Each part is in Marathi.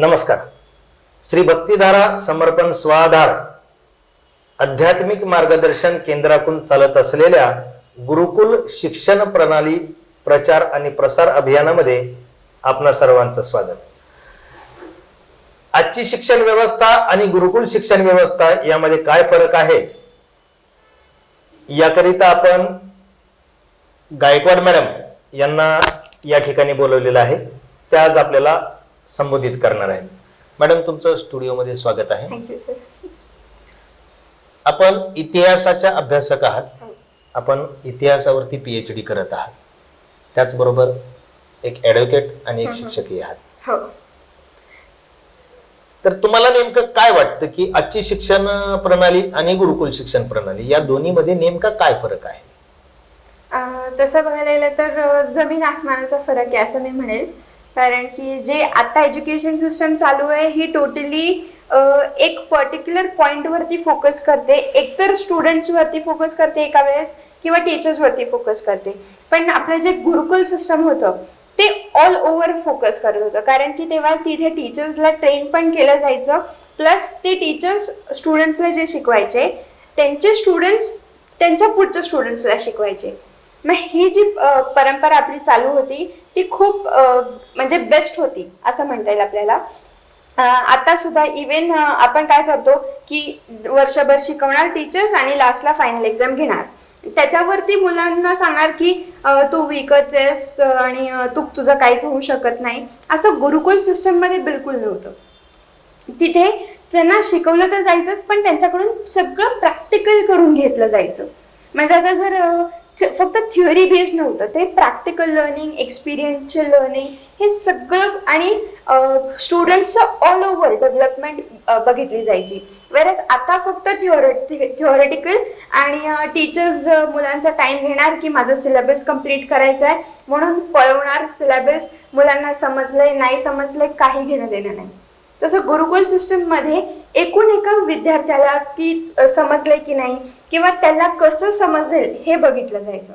नमस्कार. श्री भक्तिधारा समर्पण स्वाधार आध्यात्मिक मार्गदर्शन केंद्रातून चालत असलेल्या गुरुकुल शिक्षण प्रणाली प्रचार आणि प्रसार अभियानामध्ये आपणा सर्वांचं स्वागत. आजची शिक्षण व्यवस्था आणि गुरुकुल शिक्षण व्यवस्था यामध्ये काय फरक आहे? याकरिता आपण गायकवाड मॅडम यांना या ठिकाणी बोलवलेलं आहे. त्या आज आपल्याला संबोधित करणार आहेत मॅडम तुमचं स्टुडिओमध्ये स्वागत आहे. थँक्यू सर आपण इतिहासाच्या अभ्यासक आहात. हो. आपण इतिहासावरती पीएच डी करत आहात. त्याचबरोबर एक ॲडव्होकेट आणि एक. शिक्षकही आहात. हो. तर तुम्हाला नेमकं काय वाटतं की आजची शिक्षण प्रणाली आणि गुरुकुल शिक्षण प्रणाली या दोन्हीमध्ये नेमका काय फरक आहे? तसं बघायला गेलं तर जमीन आसमानाचा फरक आहे असं मी म्हणेल. कारण की जे आता एज्युकेशन सिस्टम चालू आहे ही टोटली एक पर्टिक्युलर पॉईंटवरती फोकस करते. एकतर स्टुडंट्सवरती फोकस करते एका वेळेस किंवा टीचर्सवरती फोकस करते. पण आपलं जे गुरुकुल सिस्टम होतं ते ऑल ओव्हर फोकस करत होतं. कारण की तेव्हा तिथे टीचर्सला ट्रेन पण केलं जायचं प्लस ते टीचर्स स्टुडंट्सला जे शिकवायचे त्यांचे स्टुडंट्स त्यांच्या पुढच्या स्टुडंट्सला शिकवायचे. मग ही जी परंपरा आपली चालू होती ती खूप म्हणजे बेस्ट होती असं म्हणता येईल आपल्याला. आता सुद्धा इवन आपण काय करतो की वर्षभर शिकवणार टीचर्स आणि लास्टला फायनल एक्झाम घेणार. त्याच्यावरती मुलांना सांगणार की तू विकत आहेस आणि तू तुझं काहीच होऊ शकत नाही. असं गुरुकुल सिस्टममध्ये बिलकुल नव्हतं. तिथे त्यांना शिकवलं तर जायचंच पण त्यांच्याकडून सगळं प्रॅक्टिकल करून घेतलं जायचं. म्हणजे आता जर फक्त थिअरी बेस्ड नव्हतं. ते प्रॅक्टिकल लर्निंग एक्सपिरियन्शियल लर्निंग हे सगळं आणि स्टुडंटचं ऑल ओव्हर डेव्हलपमेंट बघितली जायची. वेळेस आता फक्त थिओरेटिक थिओरेटिकल आणि टीचर्स मुलांचा टाइम घेणार की माझं सिलेबस कंप्लीट करायचा आहे म्हणून पळवणार सिलेबस मुलांना समजलंय नाही समजलंय काही घेणं देणं नाही. तसं गुरुकुल सिस्टममध्ये एकूण एका विद्यार्थ्याला की समजलंय की नाही किंवा त्याला कसं समजेल हे बघितलं जायचं.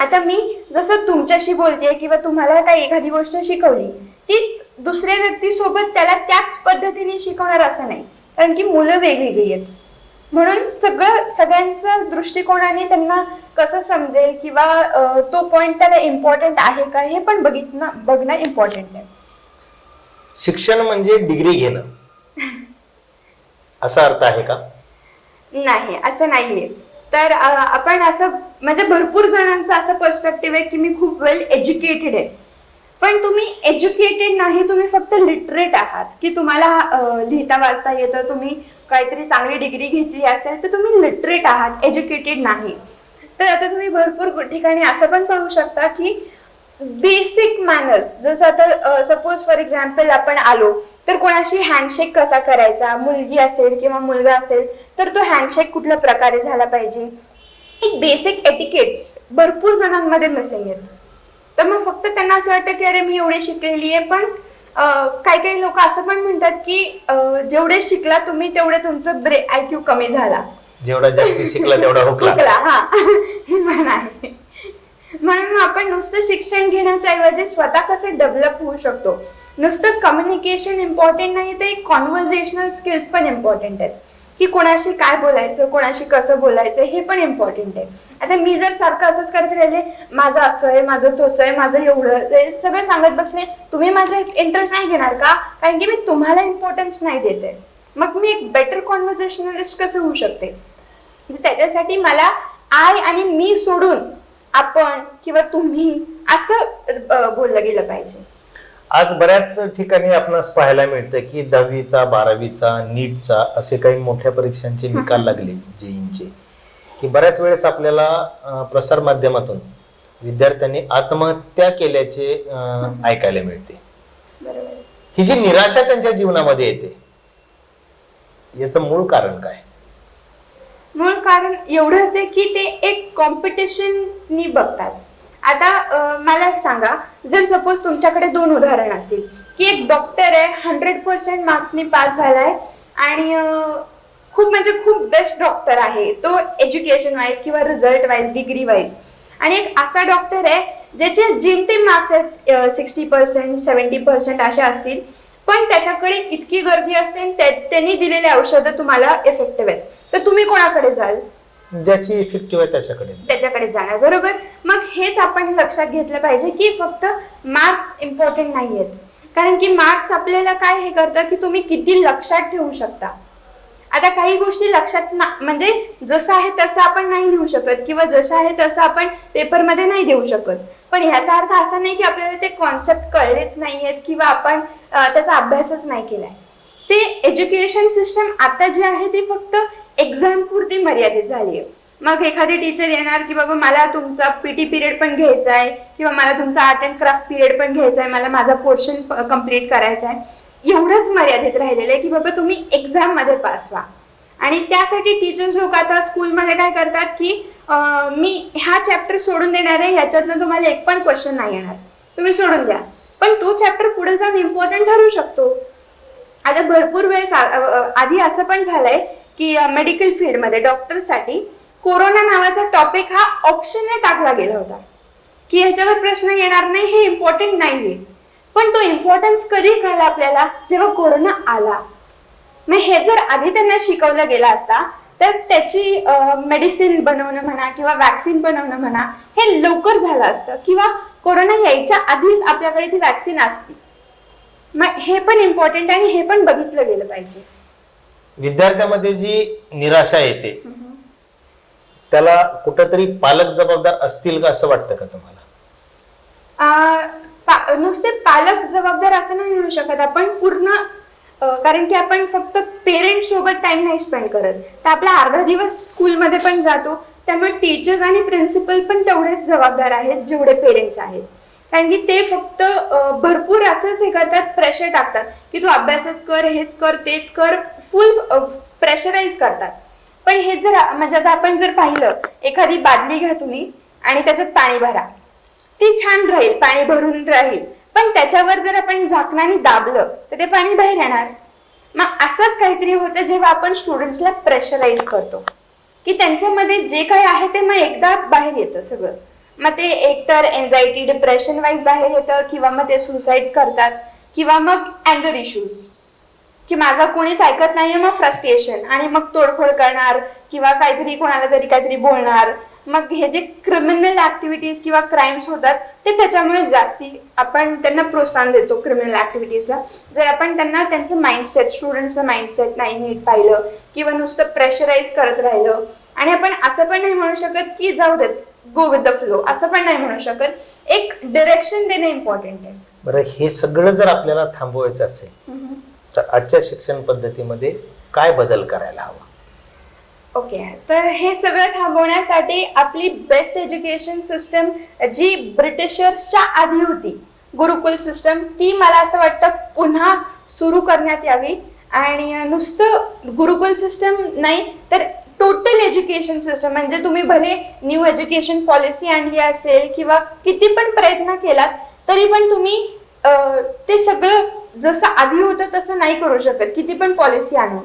आता मी जसं तुमच्याशी बोलते किंवा तुम्हाला काही एखादी गोष्ट शिकवली तीच दुसऱ्या व्यक्तीसोबत त्याला त्याच पद्धतीने शिकवणार असं नाही. कारण की मुलं वेगवेगळी आहेत. म्हणून सगळं सगळ्यांचा दृष्टिकोनाने त्यांना कसं समजेल किंवा तो पॉइंट त्याला इम्पॉर्टंट आहे का हे पण बघितणं बघणं इम्पॉर्टंट आहे. शिक्षण म्हणजे डिग्री घेणं. असा अर्थ आहे का? नाही असं नाहीये. तर आपण असं म्हणजे भरपूर जणांचं असं पर्स्पेक्टिव्ह आहे की मी खूप वेल एज्युकेटेड आहे. पण तुम्ही एज्युकेटेड नाही तुम्ही फक्त लिटरेट आहात. की तुम्हाला लिहिता वाचता येतं तुम्ही काहीतरी चांगली डिग्री घेतली असेल तर तुम्ही लिटरेट आहात एज्युकेटेड नाही. तर आता तुम्ही भरपूर ठिकाणी असं पण पाहू शकता की बेसिक मॅनर्स जसं आता सपोज फॉर एक्झाम्पल आपण आलो तर कोणाशी हँडशेक कसा करायचा? मुलगी असेल किंवा मुलगा असेल तर तो हँडशेक कुठल्या प्रकारे झाला पाहिजे? एक बेसिक एटिकेट्स भरपूर जणांमध्ये मिसिंग आहेत तर मग फक्त त्यांना असं वाटतं की अरे मी एवढे शिकलेली आहे पण काही काही लोक असं पण म्हणतात की जेवढे शिकला तुम्ही तेवढे तुमचं ब्रे आय क्यू कमी झाला. जेवढा जास्ती शिकला तेवढा हुकला. हा. हे म्हण आहे. म्हणून आपण नुसतं शिक्षण घेण्याच्या ऐवजी स्वतः कसं डेव्हलप होऊ शकतो? नुसतं कम्युनिकेशन इम्पॉर्टंट नाही तर एक कॉन्व्हर्सेशनल स्किल्स पण इम्पॉर्टंट आहेत. की कोणाशी काय बोलायचं कोणाशी कसं बोलायचं हे पण इम्पॉर्टंट आहे. आता मी जर सारखं असंच करत राहिले माझं असं आहे माझं तसं आहे माझं एवढं सगळं सांगत बसले तुम्ही माझा इंटरेस्ट नाही घेणार का? कारण की मी तुम्हाला इम्पॉर्टन्स नाही देते. मग मी एक बेटर कॉन्व्हर्सेशनलिस्ट कसं होऊ शकते? त्याच्यासाठी मला आय आणि मी सोडून आपण किंवा तुम्ही असं बोललं गेलं पाहिजे. आज बऱ्याच ठिकाणी आपणास पाहायला मिळतं की दहावीचा बारावीचा नीटचा असे काही मोठ्या परीक्षांचे निकाल लागले जेईंचे की बऱ्याच वेळेस आपल्याला प्रसार माध्यमातून विद्यार्थ्यांनी आत्महत्या केल्याचे ऐकायला मिळते. ही जी निराशा त्यांच्या जीवनामध्ये येते याचं मूळ कारण काय? मूळ कारण एवढंच आहे की ते एक कॉम्पिटिशननी बघतात. आता मला एक सांगा. जर सपोज तुमच्याकडे दोन उदाहरण असतील की एक डॉक्टर आहे हंड्रेड पर्सेंट मार्क्सने पास झालाय आणि खूप म्हणजे खूप बेस्ट डॉक्टर आहे तो एज्युकेशन वाईज किंवा रिझल्ट वाईज डिग्री वाईज आणि एक असा डॉक्टर आहे ज्याचे जेमतेम मार्क्स आहेत सिक्स्टी पर्सेंट सेवन्टी पर्सेंट असे असतील पण त्याच्याकडे इतकी गर्दी असते आणि त्यांनी दिलेले औषधं तुम्हाला इफेक्टिव्ह आहेत. तर तुम्ही कोणाकडे जाल? ज्याची इफेक्टिव्ह आहे त्याच्याकडे त्याच्याकडे जाणार. बरोबर? मग हेच आपण लक्षात घेतलं पाहिजे की फक्त मार्क्स इम्पॉर्टंट नाही आहेत कारण की मार्क्स आपल्याला काय हे करतं की तुम्ही किती लक्षात ठेवू शकता. आता काही गोष्टी लक्षात ना म्हणजे जसं आहे तसं आपण नाही लिहू शकत किंवा जसं आहे तसं आपण पेपरमध्ये नाही देऊ शकत. पण ह्याचा अर्थ असा नाही की आपल्याला ते कॉन्सेप्ट कळलेच नाही आहेत किंवा आपण त्याचा अभ्यासच नाही केलाय. ते एज्युकेशन सिस्टम आता जे आहे ते फक्त एक्झाम पुरती मर्यादित झाली आहे. मग एखादी टीचर येणार की बाबा मला तुमचा पीटी पिरियड पण घ्यायचा आहे किंवा मला तुमचा आर्ट अँड क्राफ्ट पिरियड पण घ्यायचा आहे मला माझा पोर्शन कंप्लीट करायचा आहे. एवढंच मर्यादित राहिलेलं आहे की बाबा तुम्ही एक्झाममध्ये पास व्हा. आणि त्यासाठी टीचर्स लोक आता स्कूलमध्ये काय करतात की मी हा चॅप्टर सोडून देणार आहे ह्याच्यातनं तुम्हाला एक पण क्वेश्चन नाही येणार. तुम्ही सोडून द्या. पण तो चॅप्टर पुढे जाऊन इम्पॉर्टंट ठरू शकतो. आता भरपूर वेळेस आधी असं पण झालंय की मेडिकल फील्डमध्ये डॉक्टरसाठी कोरोना नावाचा टॉपिक हा ऑप्शनने टाकला गेला होता. की ह्याच्यावर प्रश्न येणार नाही हे इम्पॉर्टंट नाहीये. पण तो इम्पॉर्टन्स कधी कळला आपल्याला? जेव्हा कोरोना आला. मग हे जर आधी त्यांना शिकवलं गेलं असता तर त्याची मेडिसिन बनवणं म्हणा किंवा वॅक्सिन बनवणं म्हणा हे लवकर झालं असतं. किंवा कोरोना यायच्या आधीच आपल्याकडे ती वॅक्सिन असती. मग हे पण इम्पॉर्टंट आणि हे पण बघितलं गेलं पाहिजे. विद्यार्थ्यामध्ये जी निराशा येते त्याला कुठंतरी पालक जबाबदार असतील का असं वाटतं का तुम्हाला? आ, पा- नुसते पालक जबाबदार असं नाही म्हणू शकत आपण पूर्ण कारण की आपण फक्त पेरेंट सोबत टाइम नाही स्पेंड करत. तर आपला अर्धा दिवस स्कूलमध्ये पण जातो त्यामुळे टीचर्स आणि प्रिन्सिपल पण तेवढेच जबाबदार आहेत जेवढे पेरेंट्स आहेत. कारण की ते फक्त भरपूर असंच हे करतात प्रेशर टाकतात. की तू अभ्यासच कर हेच कर तेच कर फुल प्रेशराईज करतात. पण हे जर म्हणजे आता आपण जर पाहिलं एखादी बादली घ्या तुम्ही आणि त्याच्यात पाणी भरा. ती छान राहील पाणी भरून राहील. पण त्याच्यावर जर आपण झाकणाने दाबलं तर ते पाणी बाहेर येणार. मग असंच काहीतरी होतं जेव्हा आपण स्टुडंट्सला प्रेशराईज करतो. की त्यांच्यामध्ये जे काही आहे ते मग एकदा बाहेर येतं सगळं. मग ते एकतर एन्झायटी डिप्रेशन वाईज बाहेर येतं किंवा मग ते सुसाईड करतात किंवा मग अँगर इश्यूज की माझा कोणीच ऐकत नाहीये मग फ्रस्ट्रेशन आणि मग तोडफोड करणार किंवा काहीतरी कोणाला तरी काहीतरी बोलणार. मग हे जे क्रिमिनल ऍक्टिव्हिटीज किंवा क्राईम्स होतात ते त्याच्यामुळे जास्ती आपण त्यांना प्रोत्साहन देतो क्रिमिनल ऍक्टिव्हिटीजला जर आपण त्यांना त्यांचं माइंडसेट स्टुडंटचं माइंडसेट नाही नीट पाहिलं किंवा नुसतं प्रेशराईज करत राहिलं आणि आपण असं पण नाही म्हणू शकत की जाऊ देत. गो विथ द फ्लो असं पण नाही म्हणू शकत. एक डिरेक्शन देणं इम्पॉर्टंट आहे. बरं हे सगळं जर आपल्याला थांबवायचं असेल तर आजच्या शिक्षण पद्धतीमध्ये काय बदल करायला हवा? ओके तर हे सगळं थांबवण्यासाठी आपली बेस्ट एज्युकेशन सिस्टम जी ब्रिटिशर्सच्या आधी होती गुरुकुल सिस्टम ती मला असं वाटतं पुन्हा सुरू करण्यात यावी. आणि नुसतं गुरुकुल सिस्टम नाही तर टोटल एज्युकेशन सिस्टम म्हणजे तुम्ही भले न्यू एज्युकेशन पॉलिसी आणली असेल किंवा किती पण प्रयत्न केलात तरी पण तुम्ही ते सगळं जसं आधी होतं तसं नाही करू शकत किती पण पॉलिसी आणून.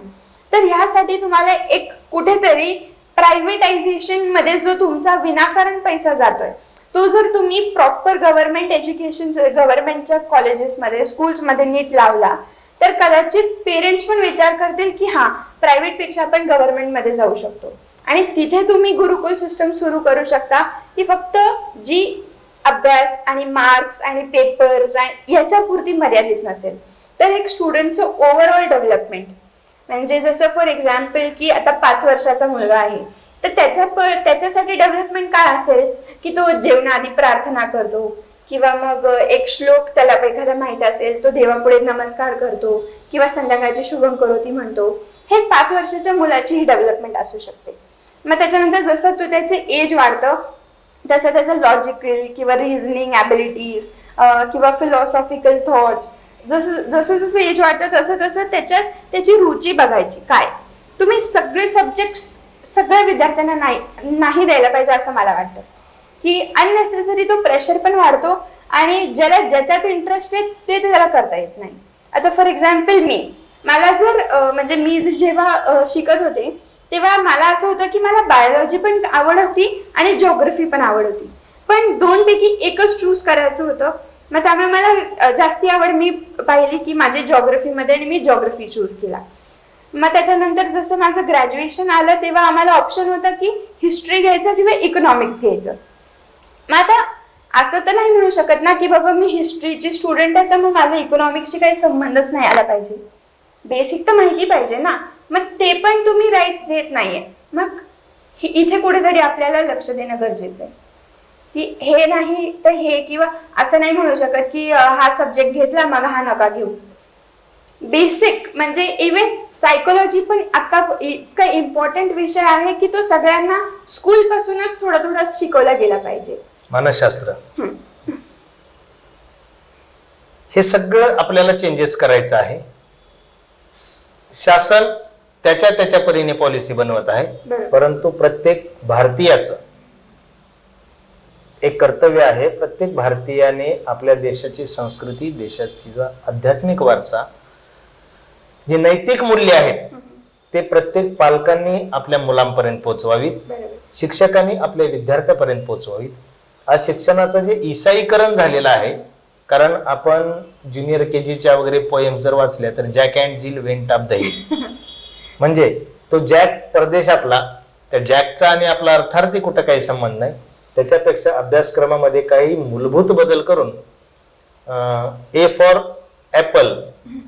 तर ह्यासाठी तुम्हाला एक कुठेतरी प्रायव्हेटायझेशनमध्ये जो तुमचा विनाकारण पैसा जातोय तो जर तुम्ही प्रॉपर गव्हर्नमेंट एज्युकेशन गव्हर्नमेंटच्या कॉलेजेसमध्ये स्कूल्समध्ये नीट लावला तर कदाचित पेरेंट्स पण विचार करतील की हा प्रायव्हेटपेक्षा आपण गव्हर्नमेंटमध्ये जाऊ शकतो. आणि तिथे तुम्ही गुरुकुल सिस्टम सुरू करू शकता की फक्त जी अभ्यास आणि मार्क्स आणि पेपर्स याच्या पुरती मर्यादित नसेल. तर एक स्टुडंटचं ओव्हरऑल डेव्हलपमेंट म्हणजे जसं फॉर एक्झाम्पल की आता पाच वर्षाचा मुलगा आहे तर त्याच्या त्याच्यासाठी डेव्हलपमेंट काय असेल? की तो जेवणाआधी प्रार्थना करतो किंवा मग एक श्लोक त्याला एखादा माहीत असेल तो देवापुढे नमस्कार करतो किंवा संध्याकाळची शुभम करोती म्हणतो हे पाच वर्षाच्या मुलाची ही डेव्हलपमेंट असू शकते. मग त्याच्यानंतर जसं तो त्याचे एज वाढतं तसं त्याचं लॉजिकल किंवा रिझनिंग ॲबिलिटीज किंवा फिलॉसॉफिकल थॉट्स जसं जसं जसं एज वाढतं तसं तसं त्याच्यात त्याची रुची बघायची. काय? तुम्ही सगळे सब्जेक्ट्स सगळ्या विद्यार्थ्यांना नाही नाही द्यायला पाहिजे असं मला वाटतं. की अननेसेसरी तो प्रेशर पण वाढतो आणि ज्याला ज्याच्यात इंटरेस्ट आहे ते त्याला करता येत नाही. आता फॉर एक्झाम्पल मी मला जर म्हणजे मी जेव्हा शिकत होते तेव्हा मला असं होतं की मला बायोलॉजी पण आवड होती आणि जिओग्राफी पण आवड होती. पण दोन पैकी एकच चूज करायचं होतं. मग त्यामुळे मला जास्ती आवड मी पाहिली की माझी जॉग्रफीमध्ये आणि मी जॉग्रफी चूज केला. मग त्याच्यानंतर जसं माझं ग्रॅज्युएशन आलं तेव्हा आम्हाला ऑप्शन होता की हिस्ट्री घ्यायचं किंवा इकॉनॉमिक्स घ्यायचं. मग आता असं तर नाही म्हणू शकत ना की बाबा मी हिस्ट्रीची स्टुडंट आहे तर मग माझा इकॉनॉमिक्सशी काही संबंधच नाही आला पाहिजे. बेसिक तर माहिती पाहिजे ना. मग ते पण तुम्ही राईट्स देत नाहीये. मग इथे कुठेतरी आपल्याला लक्ष देणं गरजेचं आहे. की हे नाही तर हे किंवा असं नाही म्हणू शकत की हा सब्जेक्ट घेतला मग हा नका घेऊ. बेसिक म्हणजे इवन सायकोलॉजी पण आता इतका इम्पॉर्टंट विषय आहे की तो सगळ्यांना स्कूलपासूनच थोडा थोडा शिकवला गेला पाहिजे. मानसशास्त्र. हे सगळं आपल्याला चेंजेस करायचं आहे. शासन त्याच्या त्याच्या परीने पॉलिसी बनवत आहे. परंतु प्रत्येक भारतीयाचं एक कर्तव्य आहे प्रत्येक भारतीयाने आपल्या देशाची संस्कृती देशाची आध्यात्मिक वारसा जी नैतिक मूल्य आहेत ते प्रत्येक पालकांनी आपल्या मुलांपर्यंत पोहोचवावीत शिक्षकांनी आपल्या विद्यार्थ्यापर्यंत पोहोचवावीत आज शिक्षणाचं जे ईसाईकरण झालेलं आहे कारण आपण ज्युनियर के जीच्या वगैरे पोएम जर वाचल्या तर Jack and Jill went off the hill म्हणजे तो जॅक परदेशातला त्या जॅकचा आणि आपला अर्थार्थी कुठं काही संबंध नाही. त्याच्यापेक्षा अभ्यासक्रमामध्ये काही मूलभूत बदल करून ए फॉर ऍपल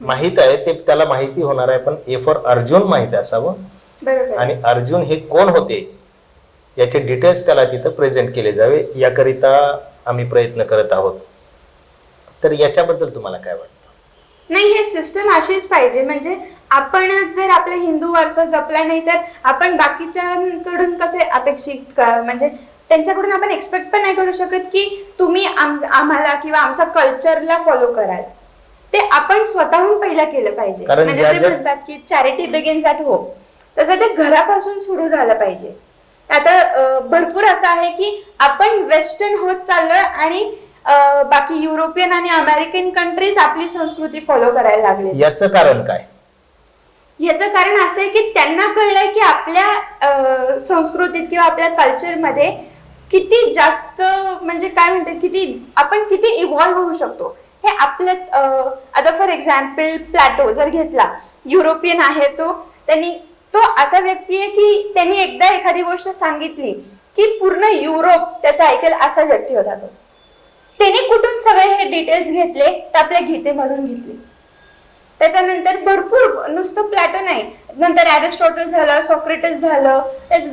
माहीत आहे ते त्याला माहिती होणार आहे पण ए फॉर अर्जुन माहिती असावं. आणि अर्जुन हे कोण होते? याचे डिटेल्स त्याला तिथं प्रेझेंट केले जावे याकरिता आम्ही प्रयत्न करत आहोत. तर याच्याबद्दल तुम्हाला काय वाटतं? नाही हे सिस्टम अशीच पाहिजे. म्हणजे आपण जर आपला हिंदू वारसा जपला नाही तर आपण बाकीच्यांकडून कसे अपेक्षित म्हणजे त्यांच्याकडून आपण एक्सपेक्ट पण नाही करू शकत की तुम्ही आम- आम्हाला किंवा आमचा कल्चरला फॉलो कराल. ते आपण स्वतःहून पहिला केलं पाहिजे. म्हणजे ते म्हणतात की चॅरिटी बिगिन्स ॲट होम तसं ते घरापासून सुरू झालं पाहिजे. आता भरपूर असं आहे की आपण वेस्टर्न होत चाललोय आणि बाकी युरोपियन आणि अमेरिकन कंट्रीज आपली संस्कृती फॉलो करायला लागले याचं कारण काय? याचं कारण असं आहे की त्यांना कळलंय की आपल्या संस्कृतीत किंवा आपल्या कल्चरमध्ये किती जास्त म्हणजे काय म्हणतात किती आपण किती इव्हॉल्व्ह होऊ शकतो. हे आपल्या आता फॉर एक्झाम्पल प्लॅटो जर घेतला युरोपियन आहे तो त्यांनी तो असा व्यक्ती आहे की त्यांनी एकदा एखादी गोष्ट सांगितली की पूर्ण युरोप त्याचा ऐकेल असा व्यक्ती होता तो. त्यांनी कुठून सगळे हे डिटेल्स घेतले तर आपल्या गीतेमधून घेतले. त्याच्यानंतर भरपूर नुसतं प्लॅटो नाही. नंतर अरिस्टॉटल झालं सॉक्रेटस झालं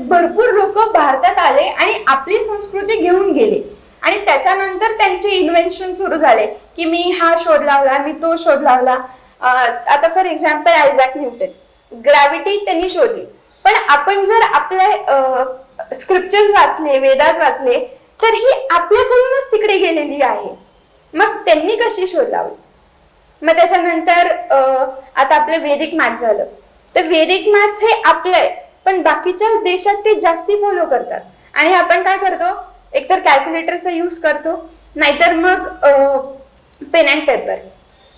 भरपूर लोक भारतात आले आणि आपली संस्कृती घेऊन गेले. आणि त्याच्यानंतर त्यांचे इन्व्हेन्शन सुरू झाले की मी हा शोध लावला मी तो शोध लावला. आता for example Isaac Newton gravity त्यांनी शोधली. पण आपण जर आपले स्क्रिप्चर्स वाचले वेदात वाचले तर ही आपल्याकडूनच तिकडे गेलेली आहे. मग त्यांनी कशी शोध लावली मग त्याच्यानंतर अं, आता आपलं वेदिक मॅथ झालं. तर वेदिक मॅथ्स हे आपलं आहे पण बाकीच्या देशात ते जास्ती फॉलो करतात. आणि आपण काय करतो? एकतर कॅल्क्युलेटरचा यूज करतो. नाहीतर मग पेन अँड पेपर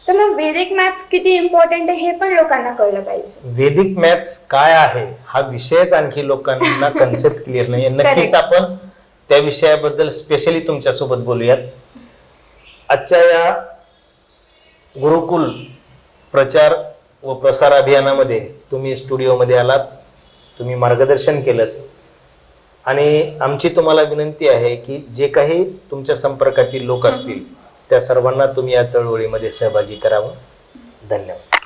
तर मग वैदिक मॅथ्स किती इम्पॉर्टंट आहे हे पण लोकांना कळलं पाहिजे. वेदिक मॅथ्स काय आहे हा विषयच आणखी लोकांना कन्सेप्ट क्लिअर नाही नक्कीच. आपण त्या विषयाबद्दल स्पेशली तुमच्यासोबत बोलूयात. आजच्या या गुरुकुल प्रचार व प्रसार अभियानामध्ये तुम्ही स्टुडिओमध्ये आलात तुम्ही मार्गदर्शन केलं. आणि आमची तुम्हाला विनंती आहे की जे काही तुमच्या संपर्कातील लोक असतील त्या सर्वांना तुम्ही या चळवळीमध्ये सहभागी करावं. धन्यवाद.